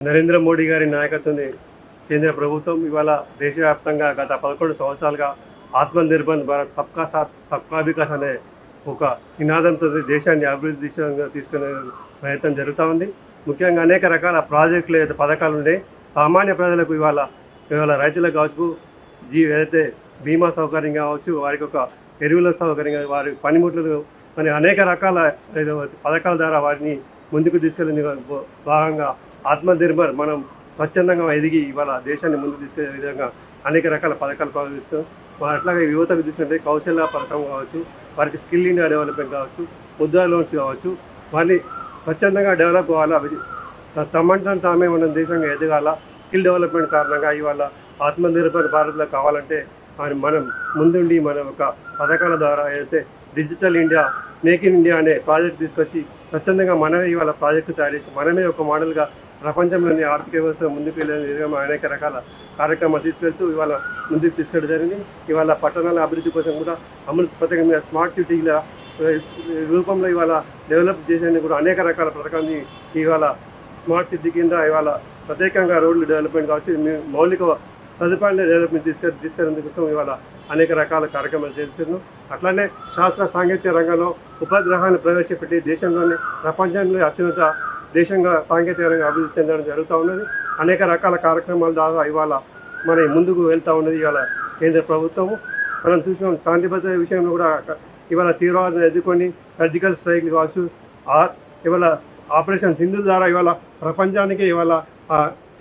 నరేంద్ర మోడీ గారి నాయకత్వంలో కేంద్ర ప్రభుత్వం. ఇవాళ దేశవ్యాప్తంగా గత పదకొండు సంవత్సరాలుగా ఆత్మనిర్భర్ భారత్ సబ్కా సాత్ సబ్కా వికాస్ అనే ఒక నినాదంతో దేశాన్ని అభివృద్ధి దిశగా తీసుకునే ప్రయత్నం జరుగుతూ ఉంది. ముఖ్యంగా అనేక రకాల ప్రాజెక్టులు ఏదైతే పథకాలు ఉన్నాయి సామాన్య ప్రజలకు ఇవాళ ఇవాళ రైతులకు కావచ్చు జీ ఏదైతే బీమా సౌకర్యం కావచ్చు వారికి ఒక ఎరువుల సౌకర్యం వారి పనిముట్లు మరి అనేక రకాల పథకాల ద్వారా వారిని ముందుకు తీసుకెళ్ళిన భాగంగా ఆత్మనిర్భర్ మనం స్వచ్ఛందంగా ఎదిగి ఇవాళ దేశాన్ని ముందుకు తీసుకెళ్ళే విధంగా అనేక రకాల పథకాలు ప్రారంభిస్తాం మరి అట్లాగే యువతకు చూసినట్టే కౌశల్య పథకం కావచ్చు వారికి స్కిల్ ఇండియా డెవలప్మెంట్ కావచ్చు ముద్రా లోన్స్ కావచ్చు. వారిని స్వచ్ఛందంగా డెవలప్ కావాలా? అవి- తామే మనం దేశంగా ఎదగాల? స్కిల్ డెవలప్మెంట్ కారణంగా ఇవాళ ఆత్మనిర్భర్ భారత్లో కావాలంటే మనం ముందుండి మన ఒక పథకాల ద్వారా ఏదైతే digital India make in India అనే ప్రాజెక్ట్ తీసుకొచ్చి స్వచ్ఛందంగా మనమే ఇవాళ ప్రాజెక్టు తయారు చేసి మనమే ఒక మోడల్గా ప్రపంచంలోని ఆర్థిక వ్యవస్థ ముందుకు వెళ్ళే విధంగా అనేక రకాల కార్యక్రమాలు తీసుకెళ్తూ ఇవాళ ముందుకు తీసుకెళ్ళడం జరిగింది. ఇవాళ పట్టణాల అభివృద్ధి కోసం కూడా అమృత్ పథకం మీద స్మార్ట్ సిటీల రూపంలో ఇవాళ డెవలప్ చేసేందుకు కూడా అనేక రకాల పథకాన్ని ఇవాళ స్మార్ట్ సిటీ కింద ఇవాళ ప్రత్యేకంగా రోడ్లు డెవలప్మెంట్ కావచ్చు మౌలిక సదుపాయాలను డెవలప్మెంట్ తీసుకె తీసుకెళ్ళేందుకు ఇవాళ అనేక రకాల కార్యక్రమాలు చేస్తున్నాం. అట్లానే శాస్త్ర సాంకేతిక రంగంలో ఉపగ్రహాన్ని ప్రవేశపెట్టి దేశంలోని ప్రపంచంలో అత్యున్నత దేశంగా సాంకేతిక రంగం అభివృద్ధి చెందడం జరుగుతూ ఉన్నది. అనేక రకాల కార్యక్రమాల ద్వారా ఇవాళ మరి ముందుకు వెళ్తూ ఉన్నది ఇవాళ కేంద్ర ప్రభుత్వము. మనం చూసినాం శాంతి భద్రత విషయంలో కూడా ఇవాళ తీవ్రవాదం ఎదుర్కొని సర్జికల్ స్ట్రైక్ కావచ్చు ఇవాళ ఆపరేషన్ సింధు ద్వారా ఇవాళ ప్రపంచానికి ఇవాళ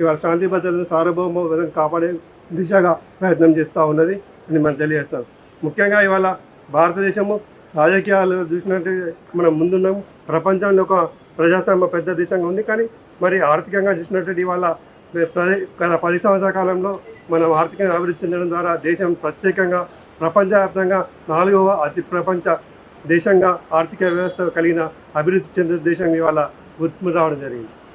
ఇవాళ శాంతి భద్రతను సార్వభౌమ కాపాడే దిశగా ప్రయత్నం చేస్తూ ఉన్నది అని మనం తెలియజేస్తాం. ముఖ్యంగా ఇవాళ భారతదేశము రాజకీయాలు చూసినట్టు మనం ముందున్నాము ప్రపంచంలో ఒక ప్రజాస్వామ్య పెద్ద దేశంగా ఉంది. కానీ మరి ఆర్థికంగా చూసినట్టు ఇవాళ ప్ర- గత పది సంవత్సరాల కాలంలో మనం ఆర్థికంగా అభివృద్ధి చెందడం ద్వారా దేశం ప్రత్యేకంగా ప్రపంచవ్యాప్తంగా నాలుగవ అతి ప్రపంచ దేశంగా ఆర్థిక వ్యవస్థ కలిగిన అభివృద్ధి చెందిన దేశంగా ఇవాళ గుర్తింపు రావడం జరిగింది.